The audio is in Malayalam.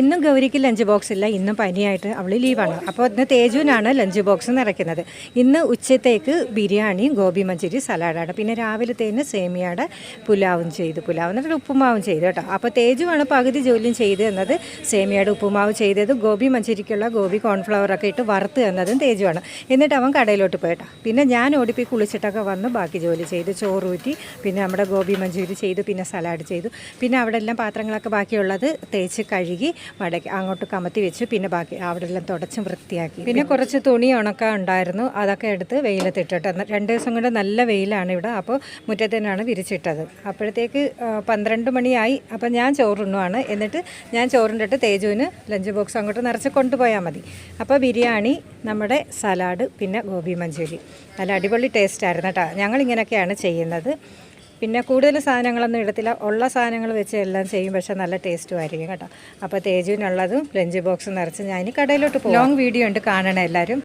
ഇന്നും ഗൗരിക്ക് ലഞ്ച് ബോക്സ് ഇല്ല. ഇന്നും പനിയായിട്ട് അവൾ ലീവാണ്. അപ്പോൾ ഇന്ന് തേജുവിനാണ് ലഞ്ച് ബോക്സ് നിറയ്ക്കുന്നത്. ഇന്ന് ഉച്ചത്തേക്ക് ബിരിയാണിയും ഗോബി മഞ്ചൂരി സലാഡാണ്. പിന്നെ രാവിലത്തേന് സേമിയയുടെ പുലാവും ചെയ്തു. പുലാവ് എന്നിട്ട് ഉപ്പുമാവും ചെയ്തു കേട്ടോ. അപ്പോൾ തേജുവാണ് പകുതി ജോലിയും ചെയ്തു തന്നത്. സേമിയയുടെ ഉപ്പുമാവ് ചെയ്തത് ഗോബി മഞ്ചൂരിക്കുള്ള ഗോബി കോൺഫ്ലവറൊക്കെ ഇട്ട് വറുത്ത് എന്നതും തേജുവാണ്. എന്നിട്ട് അവൻ കടയിലോട്ട് പോയിട്ടോ പിന്നെ ഞാൻ ഓടിപ്പോയി കുളിച്ചിട്ടൊക്കെ വന്ന് ബാക്കി ജോലി ചെയ്തു ചോറൂറ്റി. പിന്നെ നമ്മുടെ ഗോബി മഞ്ചൂരി ചെയ്തു. പിന്നെ സലാഡ് ചെയ്തു. പിന്നെ അവിടെ എല്ലാം പാത്രങ്ങളൊക്കെ ബാക്കിയുള്ളത് തേച്ച് കഴുകി. മടക്കി അങ്ങോട്ട് കമത്തി വെച്ചു. പിന്നെ ബാക്കി അവിടെ എല്ലാം തുടച്ചും വൃത്തിയാക്കി. പിന്നെ കുറച്ച് തുണി ഉണക്കാൻ ഉണ്ടായിരുന്നു. അതൊക്കെ എടുത്ത് വെയിലത്തിട്ടിട്ട് രണ്ട് ദിവസം കൊണ്ട് നല്ല വെയിലാണ് ഇവിടെ. അപ്പോൾ മുറ്റത്തേനാണ് വിരിച്ചിട്ടത്. അപ്പോഴത്തേക്ക് പന്ത്രണ്ട് മണിയായി. അപ്പോൾ ഞാൻ ചോറുണ്ണുവാണ്. എന്നിട്ട് ഞാൻ ചോറിന്റെ തേജുവിന് ലഞ്ച് ബോക്സ് അങ്ങോട്ട് നിറച്ച് കൊണ്ടുപോയാൽ മതി. അപ്പോൾ ബിരിയാണി നമ്മുടെ സലാഡ് പിന്നെ ഗോപി മഞ്ചൂരി. നല്ല അടിപൊളി ടേസ്റ്റ് ആയിരുന്നു കേട്ടോ ഞങ്ങളിങ്ങനെയൊക്കെയാണ് ചെയ്യുന്നത്. പിന്നെ കൂടുതൽ സാധനങ്ങളൊന്നും ഇടത്തില്ല. ഉള്ള സാധനങ്ങൾ വെച്ച് എല്ലാം ചെയ്യും. പക്ഷേ നല്ല ടേസ്റ്റും ആയിരിക്കും കേട്ടോ. അപ്പോൾ തേജുവിനുള്ളതും ലഞ്ച് ബോക്സ് നിറച്ച് ഞാൻ കടയിലോട്ട് പോകും ലോങ് വീഡിയോ ഉണ്ട്. കാണണം എല്ലാവരും.